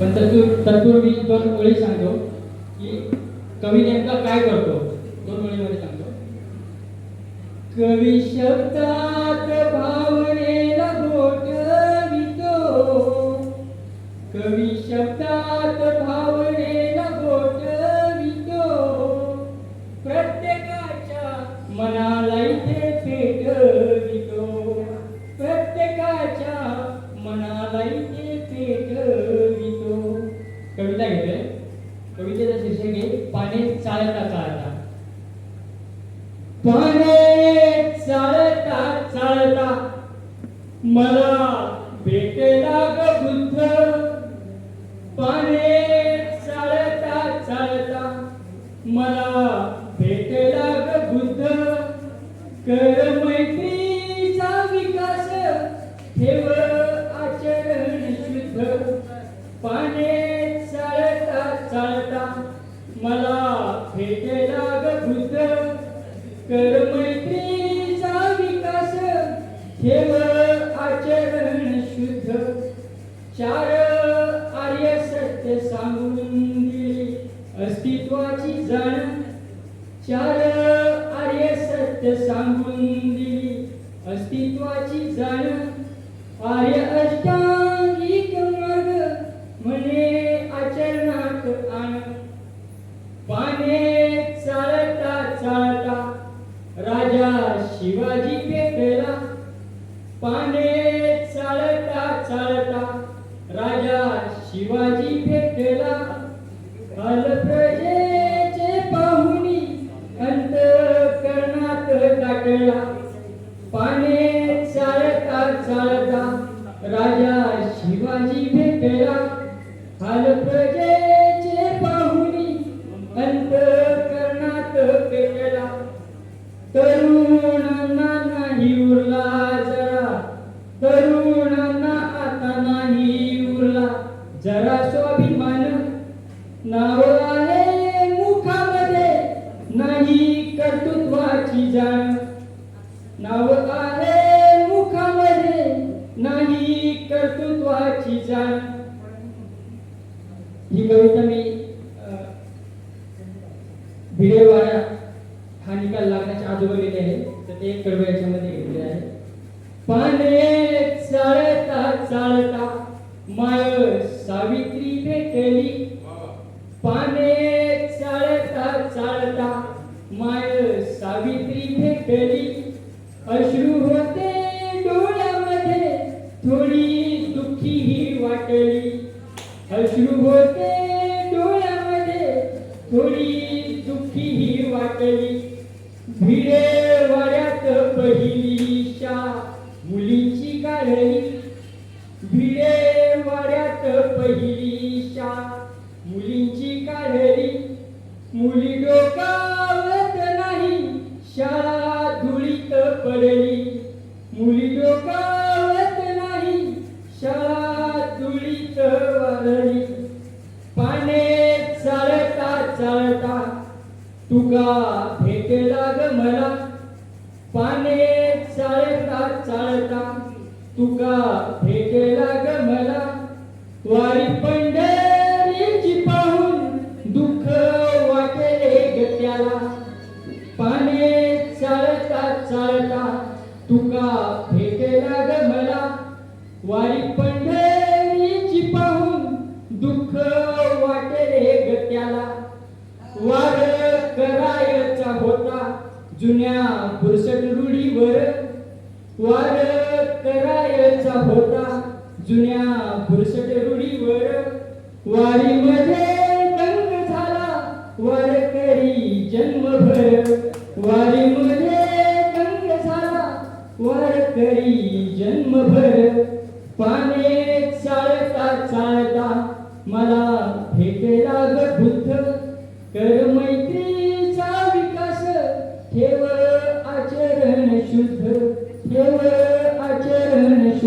पण तत्पूर तत्पूर्वी दोन ओळी सांगतो. की कवी नेमका काय करतो? दोन ओळीमध्ये सांगतो. कवी शब्दात भावनेला गोठवितो कवी शब्दात भावनेला गोठवितो प्रत्येकाच्या मनाला इथे पेटवितो प्रत्येकाच्या मनाला इथे पाने चालता चालता. मला भेटेला ग बुद्ध. पाने चालता चालता. मला भेटेला ग बुद्ध. कर मैत्रीचा विकास. ठेव आचरण शुद्ध. पाने चालता चालता. मला भेटे मैत्रीचा विकास ठेव आचरण शुद्ध. चार आर्य सत्य सांगून दिली अस्तित्वाची जाण. चार आर्य सत्य सांगून दिली अस्तित्वाची जाण. आर्य अष्टा शिवाजी भेटला पाने चालता चालता राजा शिवाजी भेटला अल प्रजेचे पाहुणी अंत करणात टाकला. पाने चालता चालता राजा शिवाजी भेटला हाल प्रजेचे पाहुणी अंत करणात पेटला तरुण नाही उरला जरा. तरुणांना आता नाही उरला. जरा स्वाभिमान. नाव आहे मुखामध्ये. नाही कर्तृत्वाची जाण. नाव आहे मुखामध्ये. नाही कर्तृत्वाची जाण. ही कविता मी भिडेवाड्या निकाल लागण्याच्या अगोदर गेले आहे. तर ते एक कडवं याच्यामध्ये घेतले आहे. पाने चालता चाळता माय सावित्री भेटली. पाने चालता चाळता माय सावित्री भेटली. अश्रू होते डोळ्यामध्ये थोडी दुःखी ही वाटली. अश्रू होते डोळ्यामध्ये थोडी दुःखी ही वाटली. भिडे वड्यात पहिली शा मुलीची काढली. भिडे वड्यात पहिली शा मुलींची काढली. मुली डोकावत नाही शाळा धुळीत पडली. मुली डोकावत नाही शाळा धुळीत वारली. पाने चालता चालता तुका केला ग मला पाने चाळता चाळता तुका भेटला ग मला. वारी पंढरीची पाहून दुःख वाटले ग त्याला. पाने चाळता चाळता तुका केला ग मला. वारी पंढरीची पाहून दुःख वाटले ग त्याला वार करायचा होता जुन्या बुरसट रूढीवर वार करायचा होता. जुन्या बुरसट रूढीवर वारीमध्ये दंग झाला. वारकरी जन्मभर वारीमध्ये दंग झाला. वारकरी जन्मभर पाने चाळता चाळता मला भेटला ग बुद्ध. कर मैत्री ಕೇವಲ